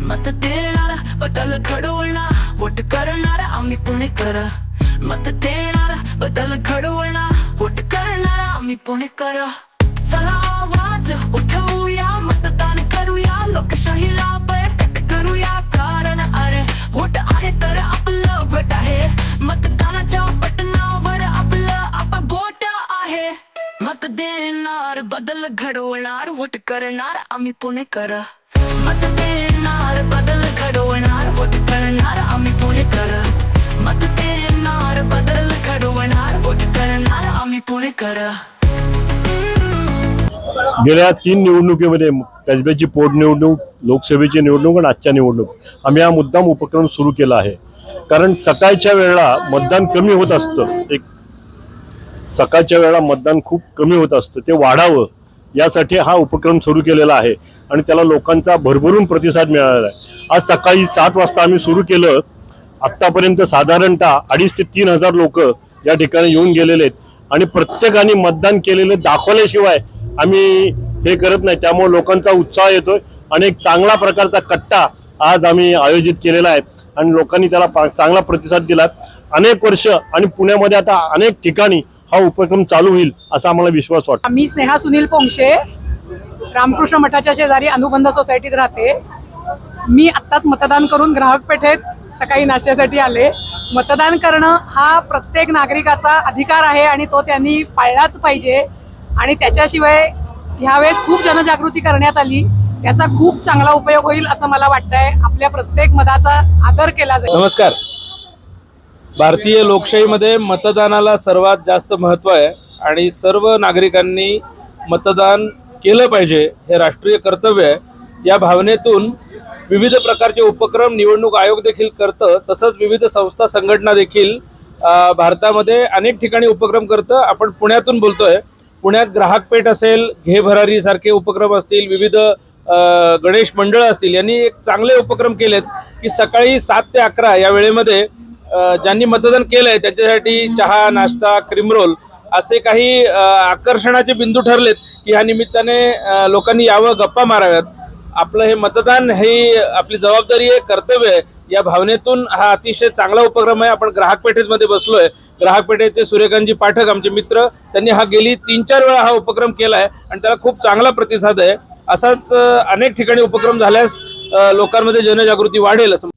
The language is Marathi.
मत देणारा बदल घडवणार वोट करणारा आम्ही पुणेकर मत देणारा बदल घडवणार वोट करणारा आम्ही पुणेकर चला आवाज उठवूया मतदान करूया. लोकशाहीला बळकट करूया. कारण अरे वोट आहे तर आपलं वट आहे. मतदानाच्या बटनावर आपलं आप बोट आहे. मत देणार बदल घडवणार वोट करणार आम्ही पुणेकर मत देणार घडवणार वोट करणार आम्ही पुणेकर मत देणार बदल घडवणार वोट करणार आम्ही पुणेकर गेल्या तीन निवडणुकीमध्ये कसब्याची पोटनिवडणूक लोकसभेची निवडणूक आणि आजच्या निवडणूक आम्ही हा मुद्दाम उपक्रम सुरू केला आहे. कारण सकाळच्या वेळेला मतदान कमी होत असतं. एक सकाळच्या वेळेला मतदान खूप कमी होत असतं. ते वाढावं. यासाठी हा उपक्रम सुरू केलेला आहे आणि त्याला लोकांचा भरभरून प्रतिसाद मिळालेला आहे. आज सकाळी सात वाजता आम्ही सुरू केलं. आत्तापर्यंत साधारणतः अडीच ते तीन हजार लोक या ठिकाणी येऊन गेलेले आहेत. आणि प्रत्येकाने मतदान केलेलं दाखवल्याशिवाय आम्ही हे करत नाही. त्यामुळे लोकांचा उत्साह येतोय. आणि एक चांगला प्रकारचा कट्टा आज आम्ही आयोजित केलेला आहे. आणि लोकांनी त्याला पा- चांगला प्रतिसाद दिला. अनेक वर्ष आणि पुण्यामध्ये आता अनेक ठिकाणी हा उपक्रम चालू होईल असा आम्हाला विश्वास वाटतो. मी स्नेहा सुनील पोंक्षे रामकृष्ण मठाच्या शेजारी अनुबंध सोसायटीत राहते. मी आत्ताच मतदान करून ग्राहक पेठेत सकाळी नाश्त्यासाठी आले. मतदान करणं हा प्रत्येक नागरिकाचा अधिकार आहे आणि तो त्यांनी पाळलाच पाहिजे. आणि त्याच्याशिवाय ह्यावेळेस खूप जनजागृती करण्यात आली. त्याचा खूप चांगला उपयोग होईल असं मला वाटतंय. आपल्या प्रत्येक मताचा आदर केला जाईल. नमस्कार. भारतीय लोकशाहीमध्ये मतदानाला सर्वात जास्त महत्त्व आहे आणि सर्व नागरिकांनी मतदान केलं पाहिजे हे राष्ट्रीय कर्तव्य आहे. या भावनेतून विविध प्रकारचे उपक्रम निवडणूक आयोग देखील करतं तसंच विविध संस्था संघटना देखील भारतामध्ये अनेक ठिकाणी उपक्रम करतं. आपण पुण्यातून बोलतोय. पुण्यात ग्राहक पेठ असेल घे भरारी सारखे उपक्रम असतील विविध गणेश मंडळ असतील यांनी एक चांगले उपक्रम केलेत की सकाळी सात ते अकरा या वेळेमध्ये ज्यांनी मतदान केलंय त्यांच्यासाठी चहा नाश्ता क्रीमरोल असे काही आकर्षणाचे बिंदू ठरलेत की ह्या निमित्ताने लोकांनी यावं गप्पा माराव्यात. आपलं हे मतदान हे आपली जबाबदारी आहे कर्तव्य आहे. या भावनेतून हा अतिशय चांगला उपक्रम आहे. आपण ग्राहक पेठेमध्ये बसलोय. ग्राहक पेठेचे सूर्यकांतजी पाठक आमचे मित्र त्यांनी हा गेली तीन चार वेळा हा उपक्रम केला आहे आणि त्याला खूप चांगला प्रतिसाद आहे. असाच अनेक ठिकाणी उपक्रम झाल्यास लोकांमध्ये जनजागृती वाढेल असं